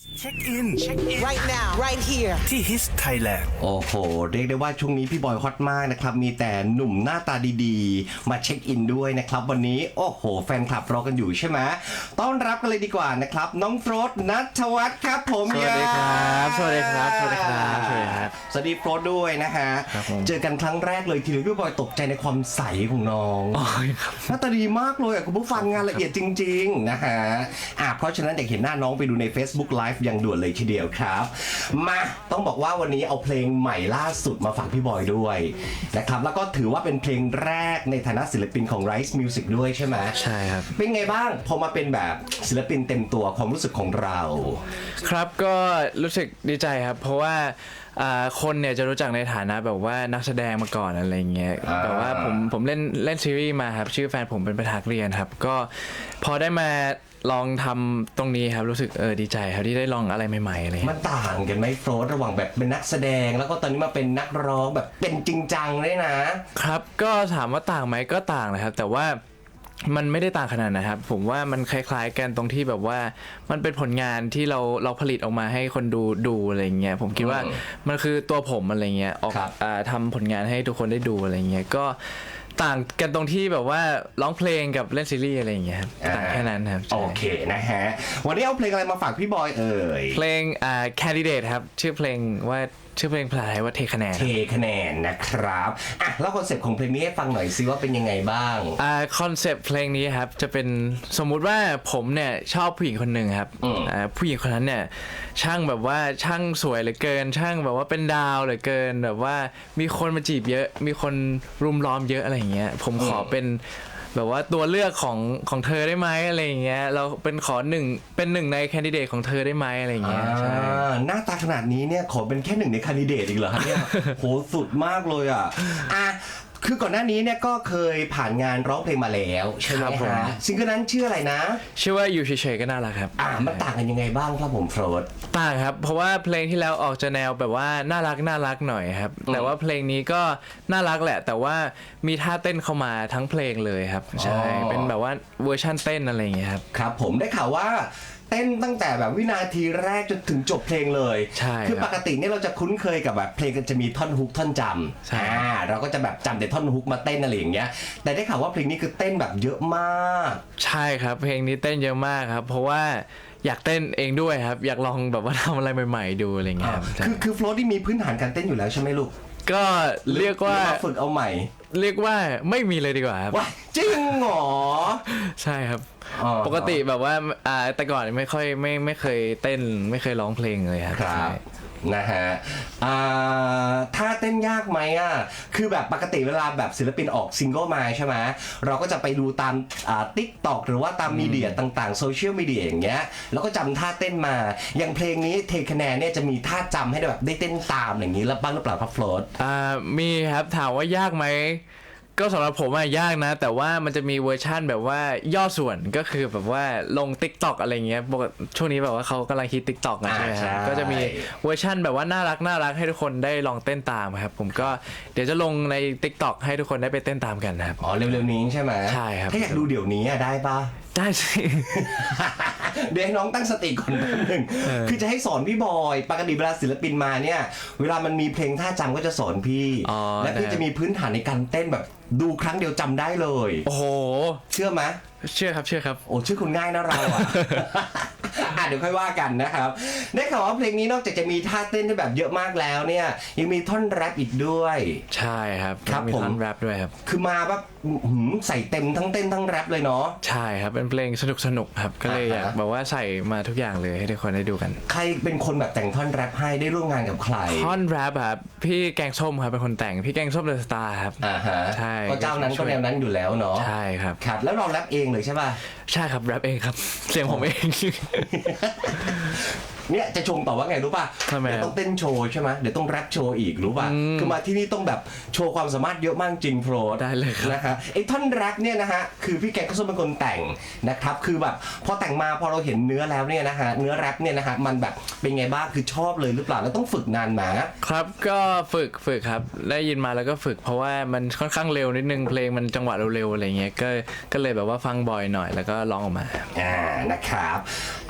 เช็คอินเช็คอิน right now, right here. ที่ His Thailand โอ้โห เรียกได้ว่าช่วงนี้พี่บอยฮอตมากนะครับ มีแต่หนุ่มหน้าตาดีๆ มาเช็คอินด้วยนะครับ วันนี้ โอ้โห แฟนคลับรอกันอยู่ใช่ไหมต้อนรับกันเลยดีกว่านะครับ น้องโฟรดนัทวัฒน์ครับผมสวัสดีครับสวัสดีครับสวัสดีครับสวัสดีครับ สวัสดีโฟรดด้วยนะฮะ ครับผม เจอกันครั้งแรกเลยทีเดียวพี่บอยตกใจในความใสของน้องโอ้ยครับหน้าตาดีมากเลยอะคุณผู้ฟังงานละเอียดจริง ๆ นะฮะอะเพราะฉะนั้นอยากเห็นหน้าน้องไปดูใน Facebook Live อย่างด่วนเลยทีเดียวครับ มาต้องบอกว่าวันนี้เอาเพลงใหม่ล่าสุดมาฝากพี่บอยด้วยนะครับแล้วก็ถือว่าเป็นเพลงแรกในฐานะศิลปินของ Rise Music ด้วยใช่ไหมใช่ครับ เป็นไงบ้าง พอมาเป็นแบบศิลปินเต็มตัวความรู้สึกของเรา ครับก็รู้สึกดีใจครับ เพราะว่าอ่าคนเนี่ยจะรู้จักในฐานะแบบว่านักแสดงมาก่อนอะไรเงี้ยอ่า แต่ว่าผมผมเล่นเล่นซีรีส์มาครับ ชื่อแฟนผมเป็นประธานเรียนครับ ก็พอได้มา ลองทำตรงนี้ครับรู้สึกเออดีใจครับที่ได้ลองอะไรใหม่ๆอะไรมัเงี้นยต่างกันไหมโฟรระหว่างแบบเป็นนักแสดง แล้วก็ตอนนี้มาเป็นนักร้องแบบเป็นจริงจังเลยนะ ครับก็ถามว่าต่างไหมก็ต่างนะครับ แต่ว่ามันไม่ได้ต่างขนาดนะครับ ผมว่ามันคล้าย ๆ กันตรงที่แบบว่า มันเป็นผลงานที่เราเราผลิตออกมาให้คนดูดูอะไรเงี้ยผมคิดว่าอืมมันคือตัวผมอะไรเงี้ยออกครับอาทำผลงานให้ทุกคนได้ดูอะไรเงี้ยก็ ต่างกันตรงที่แบบว่าร้องเพลงกับเล่นซีรีส์อะไรเงี้ยครับต่างแค่นั้นครับใช่โอเคนะฮะวันนี้เอาเพลงอะไรมาฝากพี่บอยเอ่ยเพลงอ่า candidate ครับ ชื่อเพลงว่าชื่อเพลงภาษาไทยว่าเทคะแนนเทคะแนนนะครับอะแล้วคอนเซปต์ของเพลงนี้ให้ฟังหน่อยซิว่าเป็นยังไงบ้างอ่าคอนเซปต์เพลงนี้ครับจะเป็นสมมุติว่าผมเนี่ยชอบผู้หญิงคนหนึ่งครับอืมอ่าผู้หญิงคนนั้นเนี่ยช่างแบบว่าช่างสวยเหลือเกิน ช่างแบบว่าเป็นดาวเหลือเกินแบบว่ามีคนมาจีบเยอะ มีคนรุมล้อมเยอะอะไรอย่างเงี้ยผมขอเป็น แบบว่าตัวเลือกของของเธอได้ไหมอะไรอย่างเงี้ยเราเป็นขอหนึ่งเป็นหนึ่งในแคนดิเดตของเธอได้ไหมอะไรอย่างเงี้ยใช่ อ่าหน้าตาขนาดนี้เนี่ยขอเป็นแค่หนึ่งในคันดิเดตอีกเหรอครับเนี่ย โหสุดมากเลยอะอะ คือก่อนหน้านี้เนี่ยก็เคยผ่านงานร้องเพลงมาแล้วใช่ไหมครับผม ฮะซิงเกิลนั้นชื่ออะไรนะ ชื่อว่าอยู่เฉยๆก็น่ารักครับอ่ามันต่างกันยังไงบ้างครับผมโฟรดต่างครับ เพราะว่าเพลงที่แล้วออกจะแนวแบบว่าน่ารักน่ารักหน่อยครับ แต่ว่าเพลงนี้ก็น่ารักแหละ แต่ว่ามีท่าเต้นเข้ามาทั้งเพลงเลยครับ ใช่ อ๋อ เป็นแบบว่าเวอร์ชั่นเต้นอะไรอย่างเงี้ยครับ ครับผมได้ข่าวว่า เต้นตั้งแต่แบบวินาทีแรกจนถึงจบเพลงเลย ใช่คือครับปกติเนี่ยเราจะคุ้นเคยกับแบบเพลงก็จะมีท่อนฮุกท่อนจใช่ำอ่าเราก็จะแบบจำแต่ท่อนฮุกมาเต้นอะไรอย่างเงี้ย แต่ได้ข่าวว่าเพลงนี้คือเต้นแบบเยอะมาก ใช่ครับ เพลงนี้เต้นเยอะมากครับ เพราะว่าอยากเต้นเองด้วยครับ อยากลองแบบว่าทำอะไรใหม่ ๆ ดูอะไรอย่างเงี้ยครับใช่คือคือโฟล์ที่มีพื้นฐานการเต้นอยู่แล้วใช่ไหมลูก ก็เรียกว่า หอมฝึกเอาใหม่เรียกว่าไม่มีเลยดีกว่าครับ ว้าจริงเหรอใช่ครับ อ๋อ ปกติแบบว่าอ่าแต่ก่อนไม่ค่อยไม่ไม่เคยเต้นไม่เคยร้องเพลงเลยครับครับ ใช่ นะฮะอ่าถ้าเต้นยากไหมอะ คือแบบปกติเวลาแบบศิลปินออกซิงเกิลมาใช่ไหมเราก็จะไปดูตามอ่าติ๊กตอกหรือว่าตามมีเดียต่างๆโซเชียลมีเดียอย่างเงี้ย แล้วก็จำท่าเต้นมา อย่างเพลงนี้เทคะแนนเนี่ยจะมีท่าจำให้แบบได้เต้นตามอย่างนี้แล้วบ้างหรือเปล่าครับโฟลด อ่ามีครับถามว่ายากไหม ก็สำหรับผมอะยากนะ แต่ว่ามันจะมีเวอร์ชั่นแบบว่าย่อส่วนก็คือแบบว่าลง t ิ k t o k อะไรเงี้ยปกติช่วงนี้แบบว่าเขากำลังฮิต t ิ k t o k นะอ่าใช่ไหมครับใช่ ก็จะมีเวอร์ชั่นแบบว่าน่ารักน่ารักให้ทุกคนได้ลองเต้นตามครับ ผมก็เดี๋ยวจะลงใน t ิ k t o k ให้ทุกคนได้ไปเต้นตามกันนะครับ อ๋อเร็วๆนี้ใช่ไหมใช่ครับ ถ้าอยากดูเดี๋ยวนี้อะได้ปะได้สิ เดี๋ยวให้น้องตั้งสติก่อนแป๊บหนึงคือจะให้สอนพี่บอยปกติเวลาศิลปินมาเนี่ย เวลามันมีเพลงท่าจำก็จะสอนพี่ อ๋อและพี่ได้ จะมีพื้นฐานในการเต้นแบบ ดูครั้งเดียวจำได้เลย โอ้โห เชื่อไหม เชื่อครับเชื่อครับ โอ้ชื่อคุณง่ายนะเราอะ อะเดี๋ยวค่อยว่ากันนะครับ ได้ข่าวว่าเพลงนี้นอกจากจะมีท่าเต้นที่แบบเยอะมากแล้วเนี่ย ยังมีท่อนแรปอีกด้วย ใช่ครับครับมีผม ท่อนแรปด้วยครับ คือมาแบบอื้อหือใส่เต็มทั้งเต้นทั้งแรปเลยเนาะ ใช่ครับเป็นเพลงสนุกสนุกๆครับ ก็เลยอยากอ่าฮะแบบว่าใส่มาทุกอย่างเลยให้ทุกคนได้ดูกันใครเป็นคนแบบแต่งท่อนแรปให้ได้ร่วมงานกับใครท่อนแรปครับพี่แกงส้มครับเป็นคนแต่งพี่แกงส้มเดอะสตาร์ครับ อ่าฮะใช่ก็เจ้านั้นก็แนวนั้นอยู่แล้วเนาะใช่ครับ ครับแล้วเราแรปเองเลยใช่ป่ะ ใช่ครับแรปเองครับ เสียงผมเอง เนี่ยจะชมต่อว่าไงรู้ป่ะทำไมเดี๋ยวต้องเต้นโชว์ใช่ไหมเดี๋ยวต้องแรปโชว์อีกรู้ป่ะอืมคือมาที่นี่ต้องแบบโชว์ความสามารถเยอะมากจริงโปรดได้เลยครับ นะฮะไอ้ท่อนแรปเนี่ยนะฮะคือพี่แกงก็ส้มเป็นคนแต่งนะครับคือแบบพอแต่งมาพอเราเห็นเนื้อแล้วเนี่ยนะฮะเนื้อแรปเนี่ยนะฮะมันแบบเป็นไงบ้างคือชอบเลยหรือเปล่าแล้วต้องฝึกนานไหมา ครับก็ฝึกฝึกครับ ได้ยินมาแล้วก็ฝึก เพราะว่ามันค่อนข้างเร็วนิดนึงเพลงมันจังหวะเร็วๆอะไรเงี้ยก็ก็เลยแบบว่าฟังบ่อยหน่อยแล้วก็ร้องออกมา อ่านะครับอะ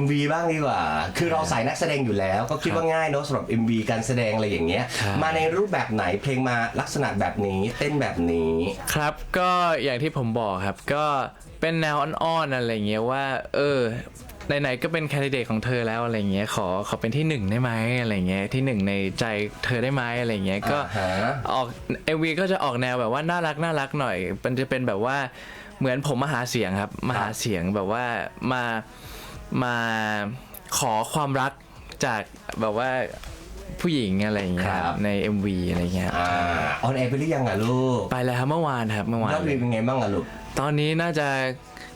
MV บ้างดีกว่า คือเราสายนักแสดงอยู่แล้ว ก็คิดว่าง่ายเนอะสำหรับ MV การแสดงอะไรอย่างเงี้ยครับมาในรูปแบบไหนเพลงมาลักษณะแบบนี้เต้นแบบนี้ ครับก็อย่างที่ผมบอกครับก็เป็นแนวอ่อนๆอะไรเงี้ยว่า เออไหนๆก็เป็นแคนดิเดตของเธอแล้วอะไรเงี้ยขอขอเป็นที่หนึ่งได้ไหมอะไรเงี้ยที่หนึ่งในใจเธอได้ไหมอะไรเงี้ยก็อ่าฮะออกเอวีก็จะออกแนวแบบว่าน่ารักน่ารักหน่อย มันจะเป็นแบบว่าเหมือนผมมาหาเสียงครับมาหาเสียงแบบว่ามา มาขอความรักจากแบบว่าผู้หญิงอะไรอย่างเงี้ยครับ ใน MV อะไรเงี้ยอ่าออนแอร์ไปหรือยังอะลูกไปแล้วครับเมื่อวานครับเมื่อวานยอดวิวเป็นไงบ้างอะลูก ตอนนี้น่าจะ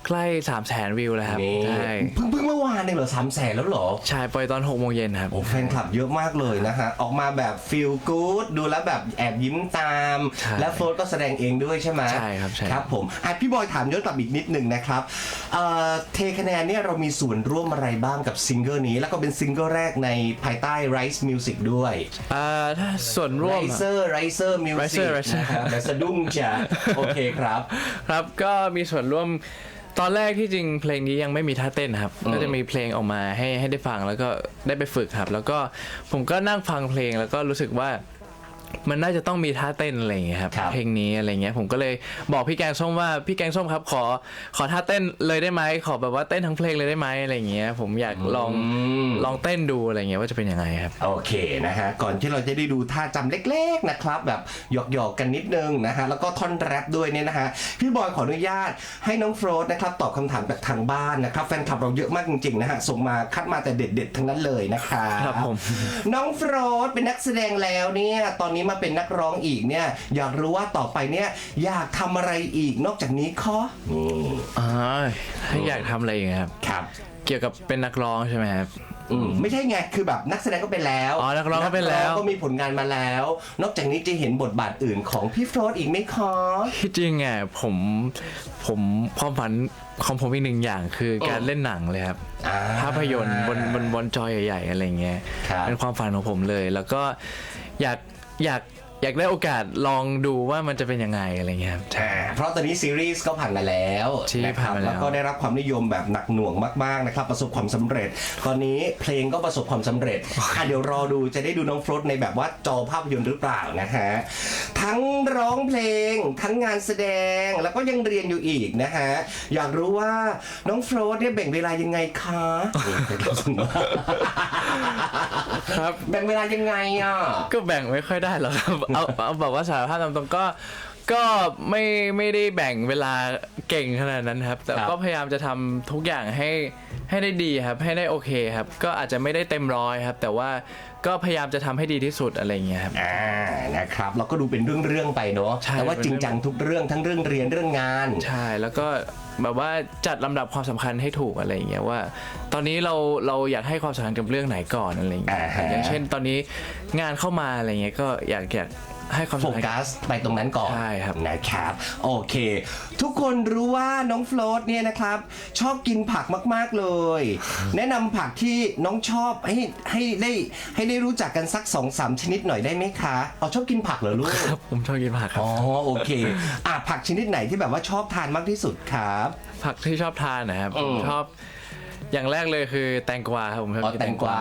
ใกล้3 0 0แสนวิวแล้วครับนี่ใช่เพิ่งเพิ่งเมื่อวานเองเหรอสามแสนแล้วเหรอ ใช่ปล่อยตอน6โมงเย็นครับ โอ้แฟนคลับเยอะมากเลยนะฮะ ออกมาแบบฟีลกู๊ดดูแล้วแบบแอบยิ้มตาม ใช่และโฟร์ก็แสดงเองด้วยใช่ไหมใช่ครับใช่ ครับผมอะพี่บอยถามย้อนกลับอีกนิดหนึ่งนะครับเอ่อเทคะแนนเนี่ยเรามีส่วนร่วมอะไรบ้างกับซิงเกิลนี้ แล้วก็เป็นซิงเกิลแรกในภายใต้ Rise Music ด้วยอ่าถ้าส่วนร่วมอะ Riser Riser Music Riser Riser นะครับแบบสะดุ้งจ้ะโอเคครับ ครับก็มีส่วนร่วม ตอนแรกที่จริงเพลงนี้ยังไม่มีท่าเต้นครับ ก็จะมีเพลงออกมาให้ให้ได้ฟังแล้วก็ได้ไปฝึกครับ แล้วก็ผมก็นั่งฟังเพลงแล้วก็รู้สึกว่า มันน่าจะต้องมีท่าเต้นอะไรอย่างเงี้ยครับครับ เพลงนี้อะไรเงี้ยผมก็เลยบอกพี่แกงส้มว่าพี่แกงส้มครับขอขอท่าเต้นเลยได้ไหมขอแบบว่าเต้นทั้งเพลงเลยได้ไหมอะไรเงี้ยผมอยากลองม ลองเต้นดูอะไรเงี้ยว่าจะเป็นยังไงครับ โอเคนะฮะก่อนที่เราจะได้ดูท่าจำเล็กๆนะครับ แบบหยอกๆกันนิดนึงนะฮะแล้วก็ท่อนแรปด้วยเนี่ยนะฮะพี่บอยขออนุญาตให้น้องโฟรดนะครับตอบคำถามจากทางบ้านนะครับแฟนคลับเราเยอะมากจริงๆนะฮะส่งมาคัดมาแต่เด็ดๆทั้งนั้นเลยนะครับครับผม น้องโฟรดเป็นนักแสดงแล้วเนี่ยตอนนี้มาเป็นนักร้องอีกเนี่ยอยากรู้ว่าต่อไปเนี่ยอยากทำอะไรอีกนอกจากนี้คะนี่อ่าถ้าอยากทำอะไรอย่างเงี้ยครับ ครับ เกี่ยวกับเป็นนักร้องใช่ไหมครับ อืมไม่ใช่ไง คือแบบนักแสดงก็เป็นแล้วอ๋อนักร้องก็เป็นแล้วกร้องก็มีผลงานมาแล้ว นอกจากนี้จะเห็นบทบาทอื่นของพี่โฟรดอีกไหมคะที่จริงอะผมผมความฝันของผมอีกหนึ่งอย่างคือการเล่นหนังเลยครับ อ่าภาพยนตร์บนบนบนจอใหญ่ ๆ อะไรเงี้ย ครับเป็นความฝันของผมเลย แล้วก็อยาก อยาก อยากได้โอกาสลองดูว่ามันจะเป็นยังไงอะไรเงี้ยครับ อ่าเพราะตอนนี้ซีรีส์ก็ผ่านมาแล้วซีรีส์นะครัผ่านมาแล้ว แล้วก็ได้รับความนิยมแบบหนักหน่วงมากๆนะครับประสบความสำเร็จ ตอนนี้เพลงก็ประสบความสำเร็จอะเดี๋ยวรอดูจะได้ดูน้องโฟรดในแบบว่าจอภาพยนตร์หรือเปล่านะฮะทั้งร้องเพลงทั้งงานแสดงแล้วก็ยังเรียนอยู่อีกนะฮะอยากรู้ว่าน้องโฟรดเนี่ยแบ่งเวลายังไงคะนี่เป็นคำถามว่าครับแบ่งเวลายังไงอะ ก็แบ่งไม่ค่อยได้หรอกครับเอาเอาแบบว่าสารภาพตามตรงก็ ก็ไม่ไม่ได้แบ่งเวลาเก่งขนาดนั้นครับ แต่ครับ ก็พยายามจะทำทุกอย่างให้ให้ได้ดีครับ ให้ได้โอเคครับ ก็อาจจะไม่ได้เต็มร้อยครับ แต่ว่าก็พยายามจะทำให้ดีที่สุดอะไรอย่างเงี้ยครับ อ่านะครับเราก็ดูเป็นเรื่องๆไปเนาะใช่ แต่ว่าเป็นจเรื่ริองงจังทุกเรื่องทั้งเรื่องเรียนเรื่องงาน ใช่แล้วก็แบบว่าจัดลำดับความสำคัญให้ถูกอะไรอย่างเงี้ยว่า ตอนนี้เราเราอยากให้ความสำคัญกับเรื่องไหนก่อนอะไรอย่างเงี้ยอ่าฮะ อย่างเช่นตอนนี้งานเข้ามาอะไรเงี้ยก็อยากอยาก ให้ความโฟสำคัญ กัสไปตรงนั้นก่อนใช่ครับ นะครับ โอเค ทุกคนรู้ว่าน้องโฟลตเนี่ยนะครับ ชอบกินผักมากๆเลย แนะนำผักที่น้องชอบให้ให้ได้ให้ได้รู้จักกันสักสองสามชนิดหน่อยได้ไหมคะเอาชอบกินผักเหรอลูกครับผมชอบกินผักครับอ๋อโอเคอะผักชนิดไหนที่แบบว่าชอบทานมากที่สุดครับ ผักที่ชอบทานนะครับอืผมมชอบ อย่างแรกเลยคือแตงกวาครับผมชอบอ๋อกินแตงกวา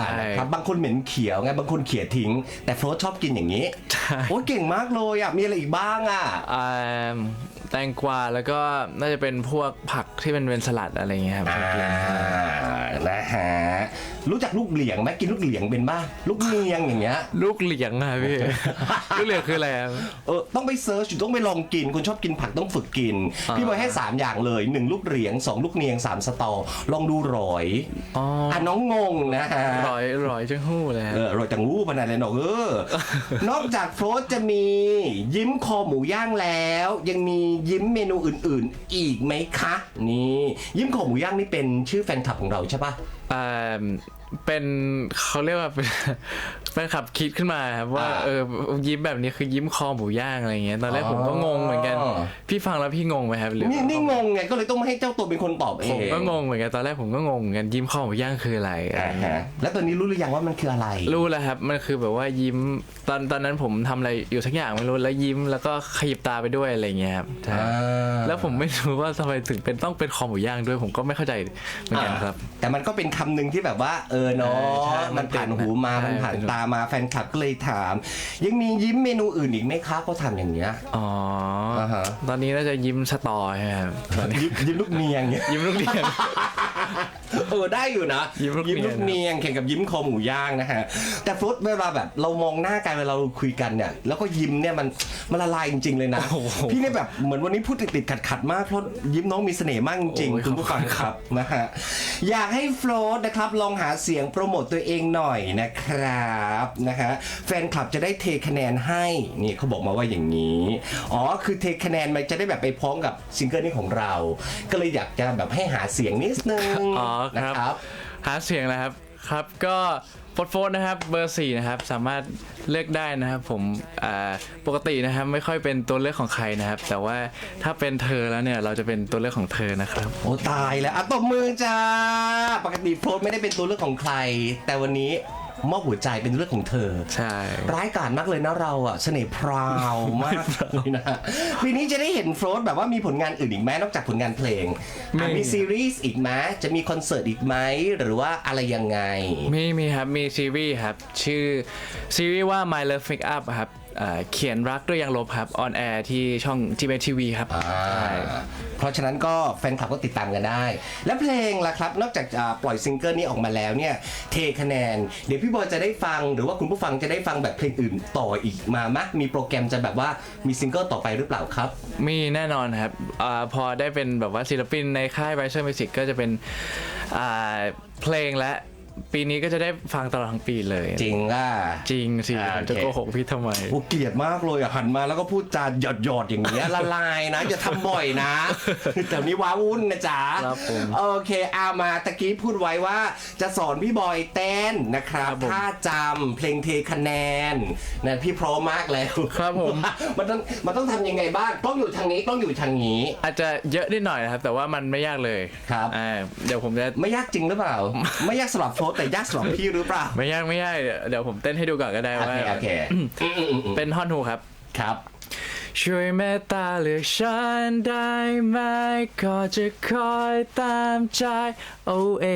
ใช่นะครับบางคนเหม็นเขียวไงบางคนเขียทิ้ง แต่โฟลตชอบกินอย่างนี้ใช่โอ้เก่งมากเลยอะมีอะไรอีกบ้างอะอ่าแตงกวาแล้วก็น่าจะเป็นพวกผัก ที่เป็นเป็นสลัดอะไรอย่างเงี้ยครับชอบกินนะฮะรู้จักลูกเหลียงไหมกินลูกเหลียงเป็นบ้าลูกเนียงอย่างเงี้ย ลูกเหลียงอะพี่ ลูกเหลียงคืออะไรครับ เออต้องไปเซิร์ชอยู่ต้องไปลองกินคุณชอบกินผักต้องฝึกกินอ่าพี่บอยให้ 3 อย่างเลย 1 ลูกเหลียง 2 ลูกเนียง 3 สตอ ลองดูรอยอ๋ออะน้องงงนะฮะร่อยร่อยจังหู้เลยครับเออรอยจังรู้ปานอะไรหนอกเออนอกจากโฟรสจะมียิ้มคอหมูย่างแล้ว ยังมียิ้มเมนูอื่น ๆ อีกไหมคะนี่ยิ้มขอหมูย่างนี่เป็นชื่อแฟนคลับของเราใช่ปะ อ่าเป็นเขาเรียกว่าเป็นเป็นขับคิดขึ้นมาครับว่าอ่า เออยิ้มแบบนี้คือยิ้มคอหมูย่างอะไรเงี้ยตอนแรกผมก็งงเหมือนกันอ๋อพี่ฟังแล้วพี่งงไหมครับหรือนี่นี่งงไงก็เลยต้องมาให้เจ้าตัวเป็นคนตอบเองผมก็งงเหมือนกันตอนแรกผมก็งงเหมือนกันยิ้มคอหมูย่างคืออะไรอะไรอ่าเงี้ฮะยแล้วตอนนี้รู้หรือยังว่ามันคืออะไร รู้แล้วครับ มันคือแบบว่ายิ้มตอนตอนนั้นผมทำอะไรอยู่สักอย่างไม่รู้แล้วยิ้มแล้วก็ขยิบตาไปด้วยอะไรเงี้ยครับใช่อ่า แล้วผมไม่รู้ว่าทำไมถึงเป็นต้องเป็นคอหมูย่างด้วย ผมก็ไม่เข้าใจเหมือนกันครับ แต่มันก็เป็นคำหนึ่งที่แบบว่า เออเนาะใช่มันผ่านหูมาใช่มันผ่านเป็นตามาแฟนคลับก็เลยถาม ยังมียิ้มเมนูอื่นอีกไหมคะเขาทำอย่างเงี้ย อ๋ออาฮะ ตอนนี้น่าจะยิ้มสตอใช่ไหมครับตอนนี้ยิ้มยิ้มลูกเนียงเนี่ยยิ้มลูกเรียนเออได้อยู่นะยิ้มลูกเนียงลูกเนียงแข่งกับยิ้มคอหมูย่างนะฮะแต่ฟลุตเวลาแบบเรามองหน้ากันเวลาเราคุยกันเนี่ยแล้วก็ยิ้มเนี่ยมันมันละลายจริง ๆ เลยนะโอ้โหพี่เนี่ยแบบเหมือนวันนี้พูดติดๆขัดๆมากเพราะยิ้มน้องมีเสน่ห์มากจริงโอ้ยๆคุณผู้ฟังขอบคุณคครัรับบนะฮะอยากให้ฟลุตนะครับลองหาเสียงโปรโมตตัวเองหน่อยนะครับนะฮะแฟนคลับจะได้เทคะแนนให้นี่เขาบอกมาว่าอย่างนี้อ๋อคือเทคะแนนมันจะได้แบบไปพร้อมกับซิงเกิลนี้ของเรา ก็เลยอยากจะแบบให้หาเสียงนิดนึงอ๋อนะคครัรับบหาเสียงนะครับ ครับ ก็โฟร์โฟร์นะครับ เบอร์สี่นะครับ สามารถเลือกได้นะครับ ผมอ่าปกตินะครับ ไม่ค่อยเป็นตัวเลือกของใครนะครับ แต่ว่าถ้าเป็นเธอแล้วเนี่ย เราจะเป็นตัวเลือกของเธอนะครับ โอ้ตายแล้วอะตบมือจ้า ปกติโฟลตไม่ได้เป็นตัวเลือกของใคร แต่วันนี้ มอบหัวใจเป็นเรื่องของเธอ ใช่ ร้ายกาจมากเลยนะเราอะเสน่ห์พราวมากเลยนะปีนี้จะได้เห็นโฟลตแบบว่ามีผลงานอื่นอีกไหมนอกจากผลงานเพลงอะมีซีรีส์อีกไหมจะมีคอนเสิร์ตอีกไหมหรือว่าอะไรยังไง มีมีครับ มีซีรีส์ครับ ชื่อซีรีส์ว่า My Love Make Up ครับ อ่าเขียนรักด้วยยางลบครับออนแอร์ที่ช่อง g m t v ครับอ่าใช่เพราะฉะนั้นก็แฟนคลับก็ติดตามกันได้ และเพลงล่ะครับ นอกจากอ่าปล่อยซิงเกิลนี้ออกมาแล้วเนี่ย เทคะแนน เดี๋ยวพี่บอยจะได้ฟัง หรือว่าคุณผู้ฟังจะได้ฟังแบบเพลงอื่นต่ออีกมามะมีโปรแกรมจะแบบว่ามีซิงเกิลต่อไปหรือเปล่าครับ มีแน่นอนครับอาพอได้เป็นแบบว่าศิลปินในค่าย r i s e r Music ก็จะเป็นอ่าเพลงและ ปีนี้ก็จะได้ฟังตลอดทั้งปีเลย จริงอะ จริงสิอ่าผมจะโอเค โกหกพี่ทำไม โอ้เกลียดมากเลยอะหันมาแล้วก็พูดจาหยอดหยอดๆอย่างเงี้ย ละลายนะอย่าทำบ่อยนะแต่นี้ว้าวุ่นนะจ๊ะครับผมโอเคเอามาตะกี้พูดไว้ว่าจะสอนพี่บอยเต้นนะครับครับผมท่าจำเพลงเทคะแนนนะพี่พร้อมมากแล้วครับผม มันต้องมันต้องทำยังไงบ้างต้องอยู่ทางนี้ต้องอยู่ทางนี้ อาจจะเยอะนิดหน่อยนะครับ แต่ว่ามันไม่ยากเลยครับ อ่าเดี๋ยวผมจะ ไม่ยากจริงหรือเปล่า ไม่ยากสำหรับโฟร์แต่ยากสำหรับพี่หรือเปล่า ไม่ยากไม่ยากเดี๋ยวเดี๋ยวผมเต้นให้ดูก่อนก็ได้โอว่าเคโอเคอืมอืมอืมอืมเป็นท่อนฮูครับ ครับ ช่วยเมตตาเลือกฉันได้ไหมก็จะคอยตามใจ OA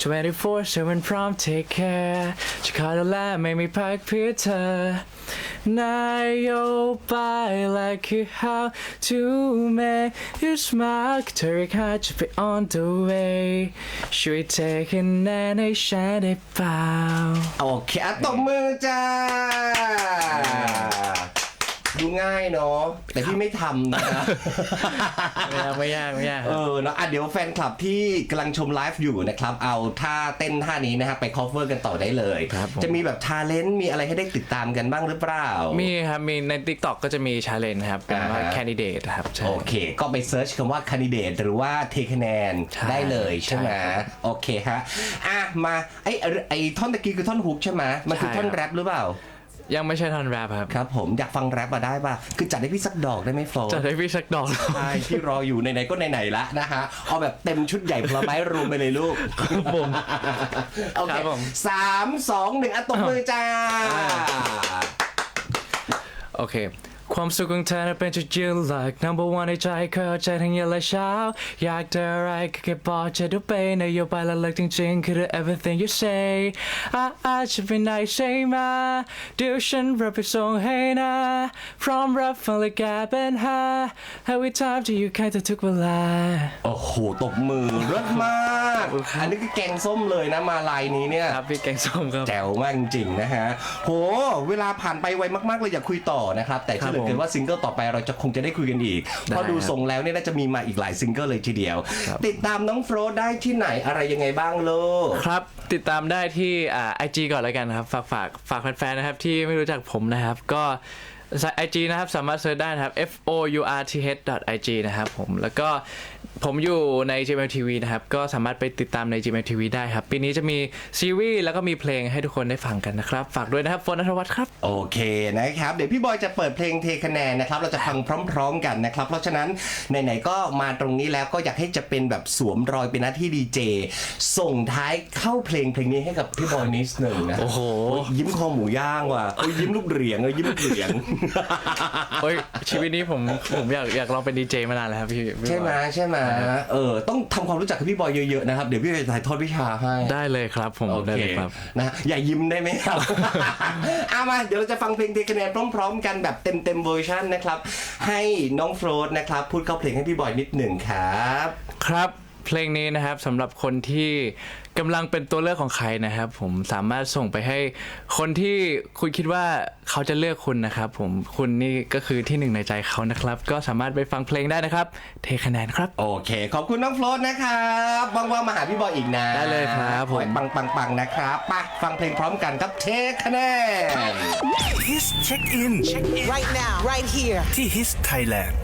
24 7พร้อม take care จะคอยดูแลไม่มีพักเพื่อเธอนโยบายและคือ how to make you smile เธอเรียกหาจะไป on the way ช่วยเทคะแนนให้ฉันได้เปล่า โอเคอะตบมือจ้า ดูง่ายเนาะแต่พี่ไม่ทำนะไม่ยากไม่ยากไม่ยากคเอรับอเนอะอะเดี๋ยวแฟนคลับที่กำลังชมไลฟ์อยู่นะครับ เอาท่าเต้นท่านี้นะครับไป cover กันต่อได้เลยครับผมจะมีแบบทาเลนต์มีอะไรให้ได้ติดตามกันบ้างหรือเปล่า มีครับ มีใน TikTok ก็จะมีชาเลนจ์ครับเป็นว่าอ่าฮะ candidate ครับใช่โอเค ก็ไปเซิร์ชคำว่า candidate หรือว่าเทคะแนนใช่ได้เลยใช่ไหมใช่ครับโอเคฮะอะมาไอ้ไอ้ท่อนตะกี้คือท่อนฮุกใช่ไหมมันคือใช่ท่อนครับแรปหรือเปล่า ยังไม่ใช่ท่อนแรปครับ ครับผมอยากฟังแรปมาได้ป่ะ คือจัดให้พี่สักดอกได้ไหมโฟลจะได้พี่สักดอกใช่ที่รออยู่ไหนๆก็ไหนๆละนะฮะ เอาแบบเต็มชุดใหญ่พลไม้รวมไปเลยลูกผมโอเคครับผม สามสองหนึ่งอะตบมือจ้า โอเค ความสุขของเธอน่ะเป็นจุดยืนหลัก number one ในใจเข้าใจทั้งเย็นและเช้า อยากได้อะไรก็แค่บอกจะดูไปนโยบายและเลิกจริงๆ คือ everything you say อาอาจจะเป็นไหนใช่ไหมเดี๋ยวฉันรับไปส่งให้นะ พร้อมรับฟังและแก้ปัญหา every time ที่อยู่ใกล้เธอทุกเวลา โอ้โห ตบมือเลิศมาก อันนี้คือแกงส้มเลยนะมาลายนี้เนี่ย ครับพี่แกงส้มครับ แจ๋วมากจริงๆนะฮะ โห เวลาผ่านไปไวมากๆเลยอยากคุยต่อนะครับ แต่ครัเชื่บอเหลือเกินว่าซิงเกิลต่อไปเราจะคงจะได้คุยกันอีก เพราะดูครับทรงแล้วเนี่ยน่าจะมีมาอีกหลายซิงเกิลเลยทีเดียวครับติดตามน้องโฟรดได้ที่ไหนอะไรยังไงบ้างลูกครับ ติดตามได้ที่อ่าไอจีก่อนแล้วกันนะครับ ฝากฝากฝากแฟนๆนะครับที่ไม่รู้จักผมนะครับ ก็ไอจีนะครับ สามารถเซิร์ชได้นะครับ f o u r t h i g นะครับผมแล้วก็ ผมอยู่ใน Gmail TV นะครับ ก็สามารถไปติดตามใน Gmail TV ได้ครับ ปีนี้จะมีซีรีส์แล้วก็มีเพลงให้ทุกคนได้ฟังกันนะครับ ฝากด้วยนะครับโฟนนัทวัฒน์ครับ โอเคนะครับ เดี๋ยวพี่บอยจะเปิดเพลงเทคะแนนนะครับ เราจะฟังพร้อมๆกันนะครับ เพราะฉะนั้นไหนๆก็มาตรงนี้แล้วก็อยากให้จะเป็นแบบสวมรอยเป็นหน้าที่ดีเจส่งท้ายเข้าเพลงเพลงนี้ให้กับพี่บอยนิดหนึ่งนะโอ้โหยยิ้มคอหมูย่างว่ะโอ้ยยิ้มลูกเหรียงเออยิ้มลูกเหรียงเฮ้ยชีวิตนี้ผมผมอยากอยากลองเป็นดีเจมานานแล้วครับพี่พี่ใช่ไหมบอยใช่ไหมเออต้องทำความรู้จักกับพี่บอยเยอะๆนะครับ เดี๋ยวพี่จะถ่ายทอดวิชาให้ได้เลยครับผมโอได้เคเลยครับนะฮะอย่ายิ้มได้ไหมครับ เอามาเดี๋ยวเราจะฟังเพลงเทคะแนนพร้อมๆ กันแบบเต็มๆเวอร์ชันนะครับ ให้น้องโฟรดนะครับ พูดเข้าเพลงให้พี่บอยนิดหนึ่งครับ ครับ เพลงนี้นะครับสำหรับคนที่กำลังเป็นตัวเลือกของใครนะครับ ผมสามารถส่งไปให้คนที่คุณคิดว่าเขาจะเลือกคุณนะครับ ผมคุณนี่ก็คือที่หนึ่งในใจเขานะครับ ก็สามารถไปฟังเพลงได้นะครับ เทคะแนนครับ โอเค ขอบคุณน้องโฟรดนะครับว่างๆมาหาพี่บอยอีกนะได้เลยครับผมขอให้ปังๆๆนะครับไปฟังเพลงพร้อมกันครับเทคะแนนฮิสเช็คอินเช็คอิน right now, right here. ที่ฮิสไทยแลนด์